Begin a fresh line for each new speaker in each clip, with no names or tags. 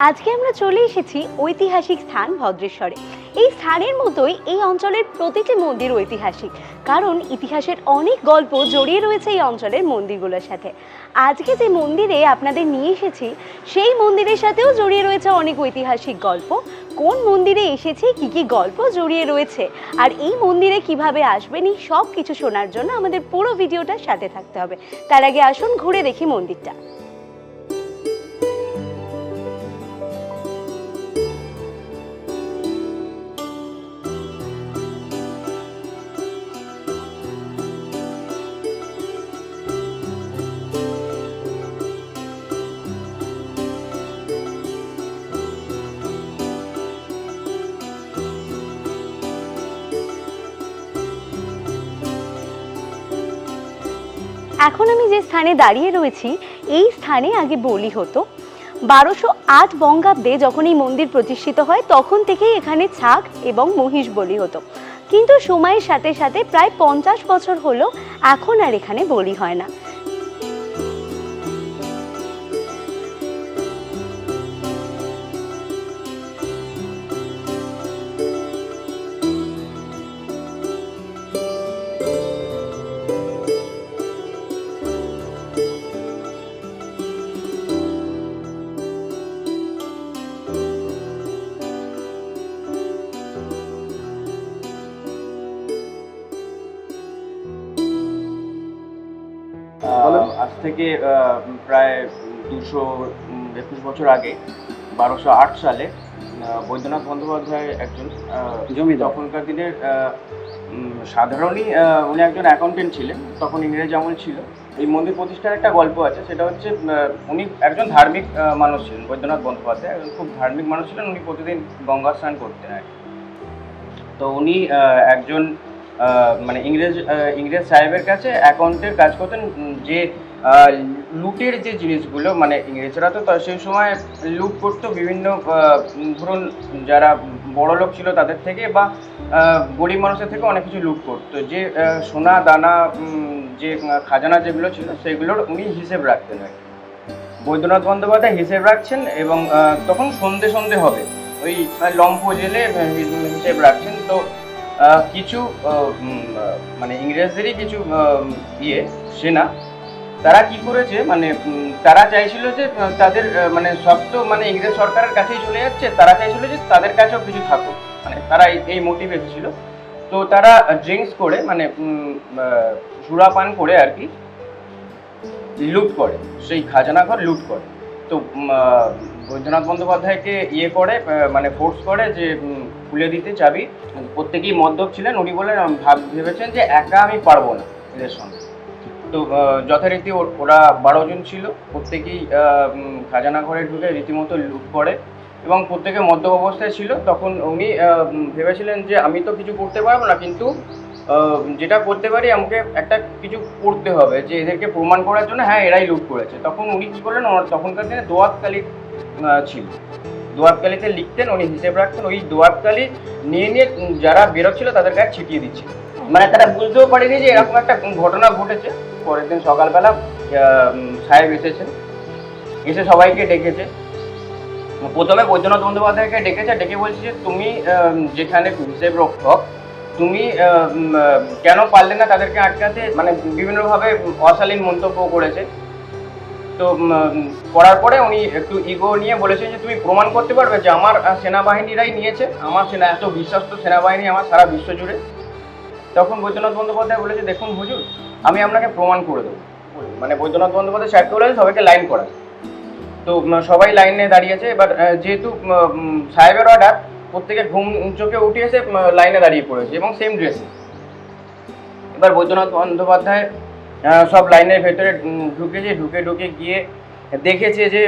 আজকে আমরা চলে এসেছি ঐতিহাসিক স্থান ভদ্রেশ্বরে। এই স্থানের মতোই এই অঞ্চলের প্রতিটি মন্দির ঐতিহাসিক, কারণ ইতিহাসের অনেক গল্প জড়িয়ে রয়েছে এই অঞ্চলের মন্দিরগুলোর সাথে। আজকে যে মন্দিরে আপনাদের নিয়ে এসেছি, সেই মন্দিরের সাথেও জড়িয়ে রয়েছে অনেক ঐতিহাসিক গল্প। কোন মন্দিরে এসেছি, কি কি গল্প জড়িয়ে রয়েছে, আর এই মন্দিরে কীভাবে আসবেন, এই সব কিছু শোনার জন্য আমাদের পুরো ভিডিওটার সাথে থাকতে হবে। তার আগে আসুন, ঘুরে দেখি মন্দিরটা। এখন আমি যে স্থানে দাঁড়িয়ে রয়েছি, এই স্থানে আগে বলি হতো, বারোশো আট বঙ্গাব্দে যখন এই মন্দির প্রতিষ্ঠিত হয়, তখন থেকেই এখানে ছাগ এবং মহিষ বলি হতো। কিন্তু সময়ের সাথে সাথে প্রায় পঞ্চাশ বছর হলো, এখন আর এখানে বলি হয় না।
থেকে প্রায় দুশো একুশ বছর আগে বারোশো আট সালে বৈদ্যনাথ বন্দ্যোপাধ্যায় একজন
জমি
তখনকার দিনের সাধারণই উনি একজন অ্যাকাউন্টেন্ট ছিলেন তখন ইংরেজ আমল ছিল। এই মন্দির প্রতিষ্ঠার একটা গল্প আছে সেটা হচ্ছে উনি একজন ধার্মিক মানুষ ছিলেন বৈদ্যনাথ বন্দ্যোপাধ্যায়। একজন খুব ধার্মিক মানুষ ছিলেন উনি প্রতিদিন গঙ্গা স্নান করতেন আর। তো উনি একজন মানে ইংরেজ ইংরেজ সাহেবের কাছে অ্যাকাউন্টের কাজ করতেন যে লুটের যে জিনিসগুলো মানে ইংরেজরা তো সেই সময় লুট করতো বিভিন্ন ধরুন যারা বড় লোক ছিল তাদের থেকে বা গরিব মানুষের থেকে অনেক কিছু লুট করতো। যে সোনা, দানা যে খাজানা যেগুলো ছিল সেগুলোর উনি হিসেব রাখতেন আর। বৈদ্যনাথ বন্দ্যোপাধ্যায় হিসেব রাখছেন এবং তখন সন্ধে সন্ধে হবে। ওই লম্ফ জেলে হিসেব রাখছেন। তো কিছু মানে ইংরেজদেরই কিছু ইয়ে সেনা, তারা কি করেছে মানে তারা চাইছিল যে তাদের মানে সব তো মানে ইংরেজ সরকারের কাছেই চলে যাচ্ছে, তারা চাইছিল যে তাদের কাছেও কিছু থাকুক মানে তারা এই- এই মোটিভ এসেছিল তো তারা ড্রিঙ্কস করে মানে সুরাপান করে আর কি, লুট করে, সেই খাজানা ঘর লুট করে। তো বৈদ্যনাথ বন্দ্যোপাধ্যায়কে ইয়ে করে মানে ফোর্স করে যে খুলে দিতে চাবি। প্রত্যেকেই মদ্যপ ছিলেন। উনি বলে ভাব, ভেবেছেন যে একা আমি পারব না এদের সঙ্গে। তো যথারীতি ওর- বারো জন ছিল। প্রত্যেকেই খাজানা ঘরে ঢুকে রীতিমতো লুট করে এবং প্রত্যেকে মদ্যপ অবস্থায় ছিল। তখন উনি ভেবেছিলেন যে আমি তো কিছু করতে পারব না, কিন্তু যেটা করতে পারি, আমাকে একটা কিছু করতে হবে যে এদেরকে প্রমাণ করার জন্য। হ্যাঁ এরাই লুট করেছে। তখন উনি কী করলেন তখনকার দিনে দোয়াতকালি ছিল। দোয়াতকালিতে লিখতেন, উনি হিসেব রাখতেন, ওই দোয়াতকালি নিয়ে নিয়ে যারা বেরোচ্ছিল তাদের গায়ে ছিটিয়ে দিচ্ছে। মানে তারা বুঝতেও পারেনি যে এরকম একটা ঘটনা ঘটেছে। পরের দিন সকালবেলা সাহেব এসেছেন। এসে সবাইকে ডেকেছে। প্রথমে বৈদ্যনাথ বন্দ্যোপাধ্যায়কে ডেকেছে, ডেকে বলছে যে, তুমি যেখানে হিসেব রক্ষক, তুমি কেন পারলে না তাদেরকে আটকাতে? মানে বিভিন্নভাবে অশালীন মন্তব্য করেছে। তো করার পরে উনি একটু ইগো নিয়ে বলেছেন যে, তুমি প্রমাণ করতে পারবে যে আমার সেনাবাহিনীরাই নিয়েছে। আমার সেনা, এত বিশ্বস্ত সেনাবাহিনী আমার সারা বিশ্ব জুড়ে। তখন বৈদ্যনাথ বন্দ্যোপাধ্যায় বলেছে, দেখুন হুজুর, আমি আপনাকে প্রমাণ করে দেবো। মানে বৈদ্যনাথ বন্দ্যোপাধ্যায় সাহেবকে বলেছে, সবাইকে লাইন করা তো সবাই লাইনে দাঁড়িয়েছে। এবার যেহেতু সাহেবের অর্ডার প্রত্যেকে ঘুম চোখে উঠে এসে লাইনে দাঁড়িয়ে পড়েছে এবং সেম ড্রেসে এবার বৈদ্যনাথ বন্দ্যোপাধ্যায় সব লাইনের ভেতরে ঢুকেছে, ঢুকে ঢুকে গিয়ে দেখেছে যে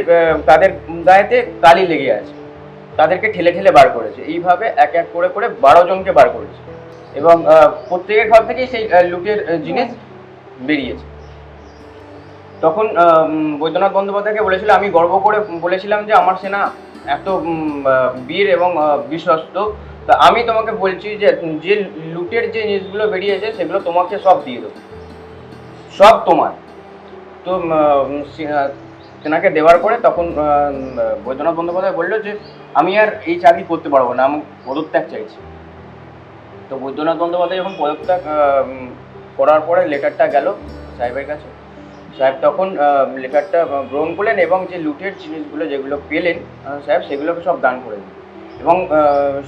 তাদের গায়েতে কালি লেগে আছে। তাদেরকে ঠেলে ঠেলে বার করেছে। এইভাবে এক এক করে করে বারো জনকে বার করেছে। এবং প্রত্যেকের ঘর থেকেই সেই লুটের জিনিস বেরিয়েছে। তখন বৈদ্যনাথ বন্দ্যোপাধ্যায়কে বলেছিল, আমি গর্ব করে বলেছিলাম যে, আমার সেনা এত বীর এবং বিশ্বস্ত। তা আমি তোমাকে বলছি যে যে লুটের যে জিনিসগুলো বেরিয়েছে, সেগুলো তোমাকে সব দিয়ে দেবো। সব তোমার। তো উম, আহ, সে- আহ, তেনাকে দেওয়ার পরে তখন বৈদ্যনাথ বন্দ্যোপাধ্যায় বলল যে আমি আর এই চাকরি করতে পারব না আমি পদত্যাগ চাইছি। তো বৈদ্যনাথ বন্দ্যোপাধ্যায় যখন পদত্যাগ করার পরে লেটারটা গেল সাহেবের কাছে। সাহেব তখন লেটারটা গ্রহণ করলেন এবং যে লুটের জিনিসগুলো যেগুলো পেলেন সাহেব সেগুলোকে সব দান করে দিলেন। এবং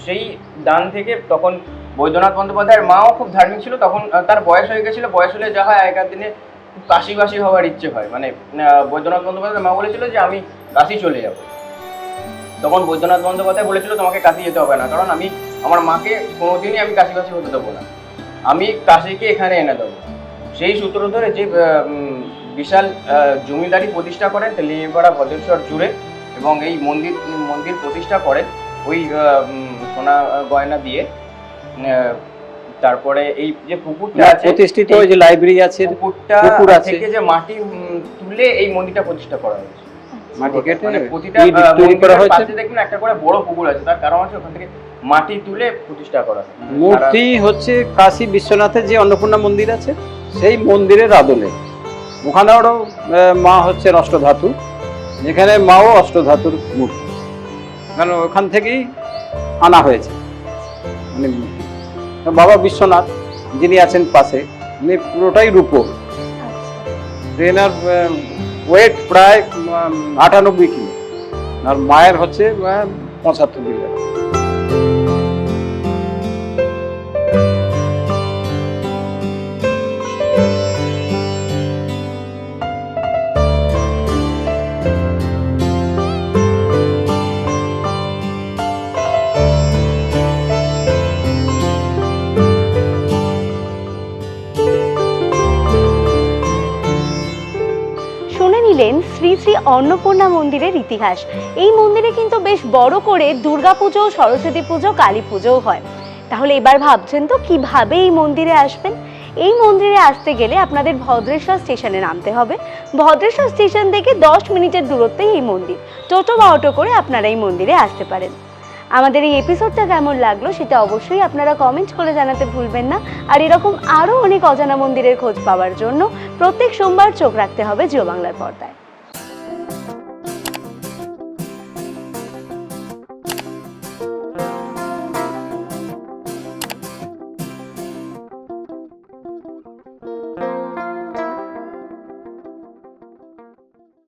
সেই দান থেকে তখন বৈদ্যনাথ বন্দ্যোপাধ্যায়ের মাও খুব ধার্মিক ছিল, তখন তার বয়স হয়ে গেছিল, বয়স হলে যা হয় আগেকার দিনে খুব কাশিবাসী হওয়ার ইচ্ছে হয়। মানে বৈদ্যনাথ বন্দ্যোপাধ্যায়ের মা বলেছিল যে, আমি কাশি চলে যাব। তখন বৈদ্যনাথ বন্দ্যোপাধ্যায় বলেছিল, তোমাকে কাশি যেতে হবে না, কারণ আমি, আমার মাকে কোনোদিনই আমি কাশি কাশিবাসী হতে দেবো না। আমি কাশিকে এখানে এনে দেবো। সেই সূত্র ধরে যে বিশাল জমিদারি প্রতিষ্ঠা করেন, তেলিপাড়া ভদ্রেশ্বর জুড়ে এবং এই মন্দির মন্দির প্রতিষ্ঠা করেন ওই সোনা গয়না দিয়ে আহ, তারপরে এই যে পুকুরটা আছে
প্রতিষ্ঠিত ওই যে লাইব্রেরি আছে
পুকুরটা
পুকুর আছে।
থেকে যে মাটি তুলে এই মন্দিরটা প্রতিষ্ঠা করা হয়েছে।
মাটি কেটে
মানে প্রতিটা
তৈরি করা হয়েছে?
দেখবেন একটা করে বড় পুকুর আছে তার কারণ আছে ওখান থেকে মাটি তুলে প্রতিষ্ঠা করা
মূর্তি হচ্ছে কাশী বিশ্বনাথের যে অন্নপূর্ণা মন্দির আছে সেই মন্দিরের আদলে। ওখানে আরও মা হচ্ছে অষ্টধাতু যেখানে মাও অষ্টধাতুর মূর্তি। কারণ ওখান থেকেই আনা হয়েছে। মানে বাবা বিশ্বনাথ যিনি আছেন পাশে উনি পুরোটাই রূপো। ট্রেনার ওয়েট প্রায় আটানব্বই কিলো। আর মায়ের হচ্ছে পঁচাত্তর কিলো।
অন্নপূর্ণা মন্দিরের ইতিহাস। এই মন্দিরে কিন্তু বেশ বড় করে দুর্গাপুজো, সরস্বতী পুজো, কালী পুজোও হয়। তাহলে এবার ভাবছেন তো কীভাবে এই মন্দিরে আসবেন? এই মন্দিরে আসতে গেলে আপনাদের ভদ্রেশ্বর স্টেশনে নামতে হবে। ভদ্রেশ্বর স্টেশন থেকে দশ মিনিটের দূরত্বেই এই মন্দির। টোটো বা অটো করে আপনারা এই মন্দিরে আসতে পারেন। আমাদের এই এপিসোডটা কেমন লাগল সেটা অবশ্যই আপনারা কমেন্ট করে জানাতে ভুলবেন না। আর এরকম আরও অনেক অজানা মন্দিরের খোঁজ পাওয়ার জন্য প্রত্যেক সোমবার চোখ রাখতে হবে জিও বাংলার পর্দায়।